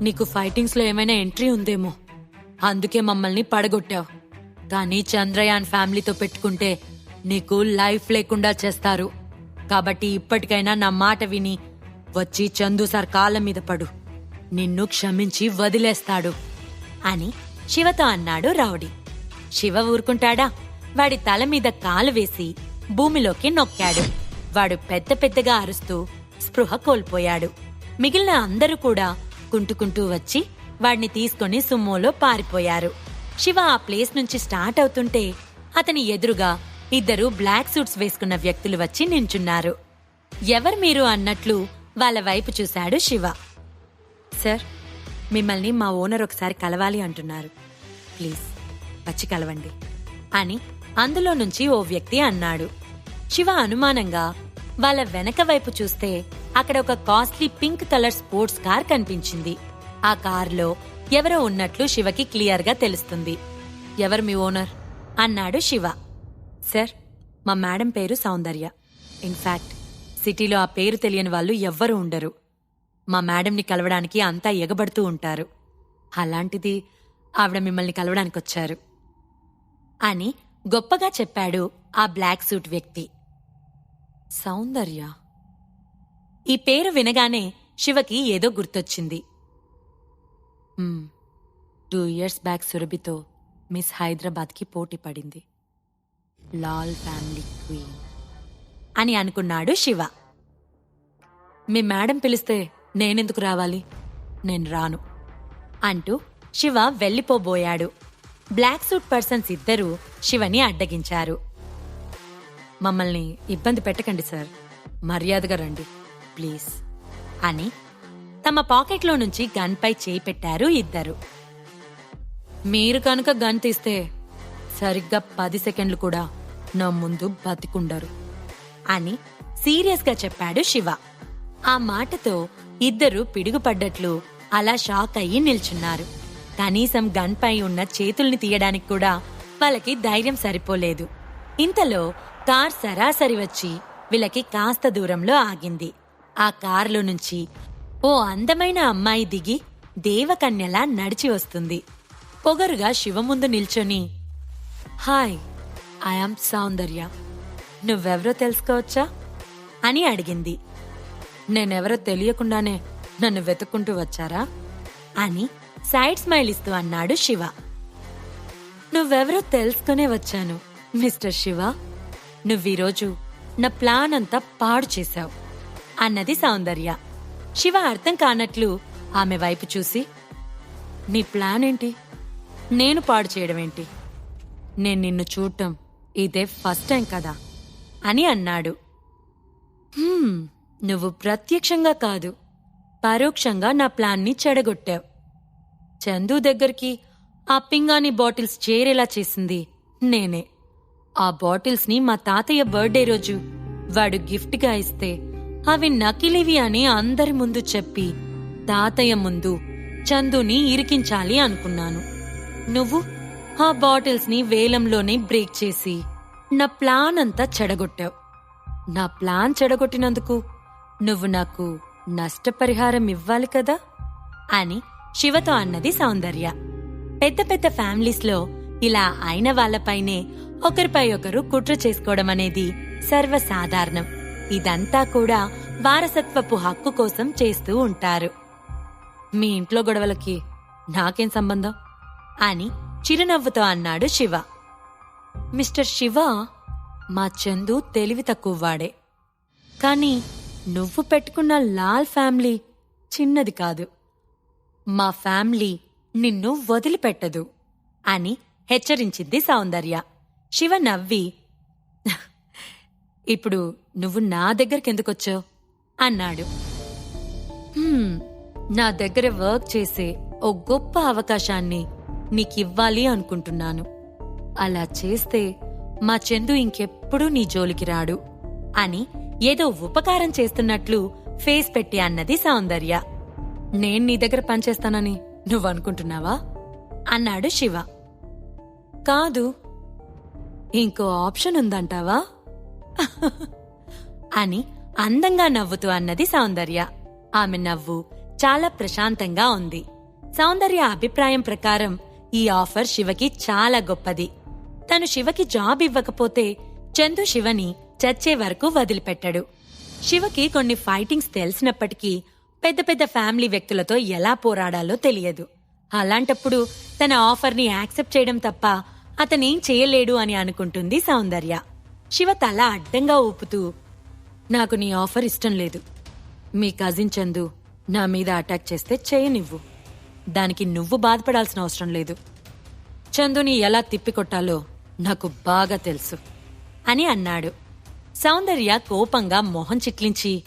నీకు ఫైటింగ్స్లో ఏమైనా ఎంట్రీ ఉందేమో. అందుకే మమ్మల్ని పడగొట్టావు. కానీ చంద్రయాన్ ఫ్యామిలీతో పెట్టుకుంటే నీకు లైఫ్ లేకుండా చేస్తారు. కాబట్టి ఇప్పటికైనా నా మాట విని వచ్చి చందు సార్ కాళ్ళ మీద పడు. నిన్ను క్షమించి వదిలేస్తాడు. అని శివతో అన్నాడు రౌడీ. శివ ఊరుకుంటాడా? వాడి తల మీద కాలు వేసి భూమిలోకి నొక్కాడు. వాడు పెద్ద పెద్దగా అరుస్తూ స్పృహ కోల్పోయాడు. మిగిలిన అందరూ కూడా కుంటుకుంటూ వచ్చి వాడిని తీసుకొని సుమ్మోలో పారిపోయారు. శివ ఆ ప్లేస్ నుంచి స్టార్ట్ అవుతుంటే అతని ఎదురుగా ఇద్దరు బ్లాక్ సూట్స్ వేసుకున్న వ్యక్తులు వచ్చి నించున్నారు. ఎవరు మీరు అన్నట్లు వాళ్ళ వైపు చూశాడు శివ. సార్ మిమ్మల్ని మా ఓనర్ ఒకసారి కలవాలి అంటున్నారు. ప్లీజ్ వచ్చి కలవండి అని అందులో నుంచి ఓ వ్యక్తి అన్నాడు. శివ అనుమానంగా వాళ్ళ వెనక వైపు చూస్తే అక్కడ ఒక costly pink colour sports car కనిపించింది. ఆ కార్లో ఎవరో ఉన్నట్లు శివకి క్లియర్గా తెలుస్తుంది. ఎవరు మీ ఓనర్? అన్నాడు శివ. సార్ మా మేడం పేరు సౌందర్య. ఇన్ఫాక్ట్ సిటీలో ఆ పేరు తెలియని వాళ్ళు ఎవ్వరూ ఉండరు. మా మేడంని కలవడానికి అంతా ఎగబడుతూ ఉంటారు. అలాంటిది ఆవిడ మిమ్మల్ని కలవడానికి వచ్చారు అని గొప్పగా చెప్పాడు ఆ బ్లాక్ సూట్ వ్యక్తి. సౌందర్య. ఈ పేరు వినగానే శివకి ఏదో గుర్తొచ్చింది. టూ ఇయర్స్ బ్యాక్ సురభితో మిస్ హైదరాబాద్కి పోటీ పడింది. లాల్ ఫ్యామిలీ క్వీన్ అని అనుకున్నాడు శివ. మీ మేడం పిలిస్తే నేనెందుకు రావాలి? నేను రాను అంటూ శివ వెళ్ళిపోబోయాడు. బ్లాక్ సూట్ పర్సన్స్ ఇద్దరూ శివని అడ్డగించారు. మమ్మల్ని ఇబ్బంది పెట్టకండి సార్. మర్యాదగా రండి ప్లీజ్. అని తమ పాకెట్లో నుంచి గన్పై చేయి పెట్టారు ఇద్దరు. మీరు కనుక గన్ తీస్తే సరిగ్గా పది సెకండ్లు కూడా నా ముందు బతికుండరు అని సీరియస్గా చెప్పాడు శివ. ఆ మాటతో ఇద్దరు పిడుగుపడ్డట్లు అలా షాక్ అయ్యి నిల్చున్నారు. కనీసం గన్పై ఉన్న చేతుల్ని తీయడానికి కూడా వాళ్ళకి ధైర్యం సరిపోలేదు. ఇంతలో కార్ సరాసరి వచ్చి వీళ్ళకి కాస్త దూరంలో ఆగింది. ఆ కారులో నుంచి ఓ అందమైన అమ్మాయి దిగి దేవకన్యలా నడిచి వస్తుంది. పొగరుగా శివ ముందు నిల్చొని హాయ్ ఐఆమ్ సౌందర్య. నువ్వెవరో తెలుసుకోవచ్చా? అని అడిగింది. నేనెవరో తెలియకుండానే నన్ను వెతుక్కుంటూ వచ్చారా? అని సైడ్ స్మైల్ ఇస్తూ అన్నాడు శివ. నువ్వెవరో తెలుసుకునే వచ్చాను మిస్టర్ శివ. నువ్వీరోజు నా ప్లాన్ అంతా పాడు చేశావు అన్నది సౌందర్య. శివ అర్థం కానట్లు ఆమె వైపు చూసి నీ ప్లాన్ ఏంటి నేను పాడు చేయడం ఏంటి నేను నిన్ను చూడటం ఇదే ఫస్ట్ టైం కదా అని అన్నాడు. నువ్వు ప్రత్యక్షంగా కాదు పరోక్షంగా నా ప్లాన్ని చెడగొట్టావు. చందు దగ్గరికి ఆ పింగాణి బాటిల్స్ చేరేలా చేసింది నేనే. ఆ బాటిల్స్ని మా తాతయ్య బర్త్డే రోజు వాడు గిఫ్ట్గా ఇస్తే అవి నకిలివి అని అందరి ముందు చెప్పి తాతయ్య ముందు చందుని ఇరికించాలి అనుకున్నాను. నువ్వు ఆ బాటిల్స్ని వేలంలోనే బ్రేక్ చేసి నా ప్లాన్ అంతా చెడగొట్టావు. నా ప్లాన్ చెడగొట్టినందుకు నువ్వు నాకు నష్టపరిహారం ఇవ్వాలి కదా? అని శివతో అన్నది సౌందర్య. పెద్ద పెద్ద ఫ్యామిలీస్లో ఇలా అయిన వాళ్ళపైనే ఒకరిపై ఒకరు కుట్ర చేసుకోవడం అనేది సర్వసాధారణం. ఇదంతా కూడా వారసత్వపు హక్కు కోసం చేస్తూ ఉంటారు. మీ ఇంట్లో గొడవలకి నాకేం సంబంధం? అని చిరునవ్వుతో అన్నాడు శివ. మిస్టర్ శివ మా చందు తెలివి తక్కువవాడే. కానీ నువ్వు పెట్టుకున్న లాల్ ఫ్యామిలీ చిన్నది కాదు. మా ఫ్యామిలీ నిన్ను వదిలిపెట్టదు. అని హెచ్చరించింది సౌందర్య. శివ నవ్వి ఇప్పుడు నువ్వు నా దగ్గరికి అన్నాడు. నా దగ్గర వర్క్ చేసే ఓ గొప్ప అవకాశాన్ని నీకివ్వాలి అనుకుంటున్నాను. అలా చేస్తే మా చందు ఇంకెప్పుడూ నీ జోలికి రాడు అని ఏదో ఉపకారం చేస్తున్నట్లు ఫేస్ పెట్టి అన్నది సౌందర్య. నేను నీ దగ్గర పనిచేస్తానని నువ్వు అనుకుంటున్నావా అన్నాడు శివ. కాదు. ఇంకో ఆప్షన్ ఉందంటావా? అని అందంగా నవ్వుతూ అన్నది సౌందర్య. ఆమె నవ్వు చాలా ప్రశాంతంగా ఉంది. సౌందర్య అభిప్రాయం ప్రకారం ఈ ఆఫర్ శివకి చాలా గొప్పది. తను శివకి జాబ్ ఇవ్వకపోతే చందు శివని చచ్చే వరకు వదిలిపెట్టడు. శివకి కొన్ని ఫైటింగ్స్ తెలిసినప్పటికీ పెద్ద పెద్ద ఫ్యామిలీ వ్యక్తులతో ఎలా పోరాడాలో తెలియదు. అలాంటప్పుడు తన ఆఫర్ని యాక్సెప్ట్ చేయడం తప్ప అతనేం చేయలేడు అని అనుకుంటుంది సౌందర్య. శివ తల అడ్డంగా ఊపుతూ నాకు నీ ఆఫర్ ఇష్టం లేదు. మీ కజిన్ చందు నా మీద అటాక్ చేస్తే చేయనివ్వు. దానికి నువ్వు బాధపడాల్సిన అవసరం లేదు. చందుని ఎలా తిప్పికొట్టాలో నాకు బాగా తెలుసు అని అన్నాడు. సౌందర్య కోపంగా మొహం చిట్లించి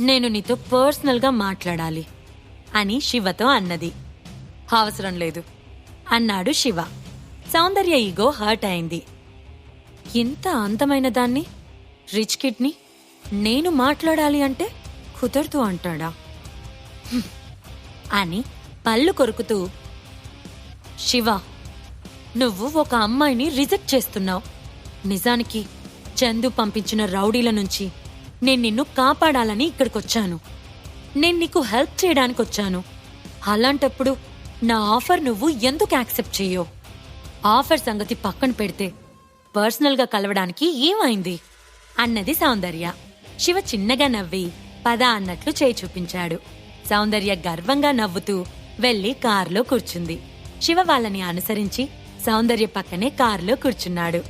నేను నీతో పర్సనల్గా మాట్లాడాలి అని శివతో అన్నది. అవసరం లేదు అన్నాడు శివ. సౌందర్య ఈగో హర్ట్ అయింది. ఇంత అందమైన దాన్ని రిచ్ కిడ్ని నేను మాట్లాడాలి అంటే కుదరదు అంటాడా? అని పళ్ళు కొరుకుతూ శివ నువ్వు ఒక అమ్మాయిని రిజెక్ట్ చేస్తున్నావు. నిజానికి చందు పంపించిన రౌడీల నుంచి నేను నిన్ను కాపాడాలని ఇక్కడికొచ్చాను. నేను నీకు హెల్ప్ చేయడానికి వచ్చాను అలాంటప్పుడు నా ఆఫర్ నువ్వు ఎందుకు యాక్సెప్ట్ చెయ్యో ఆఫర్ సంగతి పక్కన పెడితే పర్సనల్గా కలవడానికి ఏమైంది? అన్నది సౌందర్య. శివ చిన్నగా నవ్వి పద అన్నట్లు చేయి చూపించాడు. సౌందర్య గర్వంగా నవ్వుతూ వెళ్ళి కారులో కూర్చుంది. శివ వాళ్ళని అనుసరించి సౌందర్య పక్కనే కారులో కూర్చున్నాడు.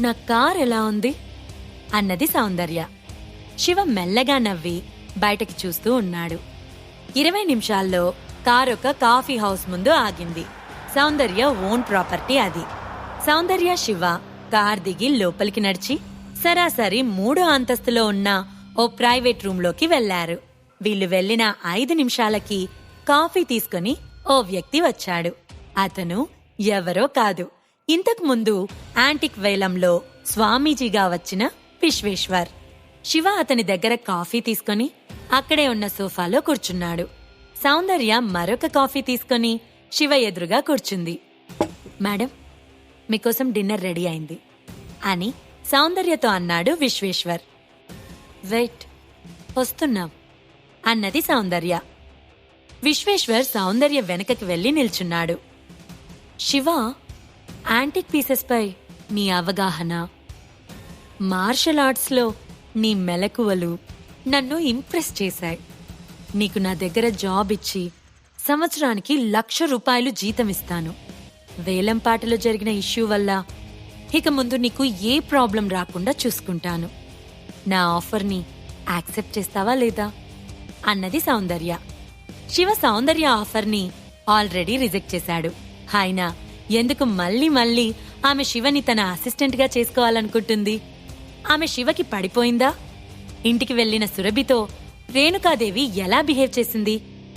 నా కార్ ఎలా ఉంది? అన్నది సౌందర్య. శివ మెల్లగా నవ్వి బయటకి చూస్తూ ఉన్నాడు. ఇరవై నిమిషాల్లో కారు ఒక కాఫీ హౌస్ ముందు ఆగింది. సౌందర్య ఓన్ ప్రాపర్టీ అది. సౌందర్య శివ కార్ దిగి లోపలికి నడిచి సరాసరి మూడో అంతస్తులో ఉన్న ఓ ప్రైవేట్ రూంలోకి వెళ్ళారు వీళ్ళు వెళ్ళిన ఐదు నిమిషాలకి కాఫీ తీసుకుని ఓ వ్యక్తి వచ్చాడు. అతను ఎవరో కాదు. ఇంతకు ముందు యాంటిక్ వేలంలో స్వామీజీగా వచ్చిన విశ్వేశ్వర్. శివ అతని దగ్గర కాఫీ తీసుకొని అక్కడే ఉన్న సోఫాలో కూర్చున్నాడు. సౌందర్య మరొక కాఫీ తీసుకొని శివ ఎదురుగా కూర్చుంది. మేడం మీకోసం డిన్నర్ రెడీ అయింది అని సౌందర్యతో అన్నాడు విశ్వేశ్వర్. వెయిట్ వస్తున్నాం అన్నది సౌందర్య. విశ్వేశ్వర్ సౌందర్య వెనకకి వెళ్ళి నిల్చున్నాడు. శివ యాంటిక్ పీసెస్పై నీ అవగాహన మార్షల్ ఆర్ట్స్లో నీ మెలకువలు నన్ను ఇంప్రెస్ చేశాయి. నీకు నా దగ్గర జాబ్ ఇచ్చి సంవత్సరానికి లక్ష రూపాయలు జీతం ఇస్తాను. వేలంపాటలో జరిగిన ఇష్యూ వల్ల ఇక ముందు నీకు ఏ ప్రాబ్లం రాకుండా చూసుకుంటాను. నా ఆఫర్ని యాక్సెప్ట్ చేస్తావా లేదా? అన్నది సౌందర్య. శివ సౌందర్య ఆఫర్ని ఆల్రెడీ రిజెక్ట్ చేశాడు. ఆయన ఎందుకు మళ్ళీ మళ్ళీ ఆమె శివని తన అసిస్టెంట్గా చేసుకోవాలనుకుంటుంది? ఆమె శివకి పడిపోయిందా? ఇంటికి వెళ్ళిన సురభితో రేణుకాదేవి ఎలా బిహేవ్ చేసింది?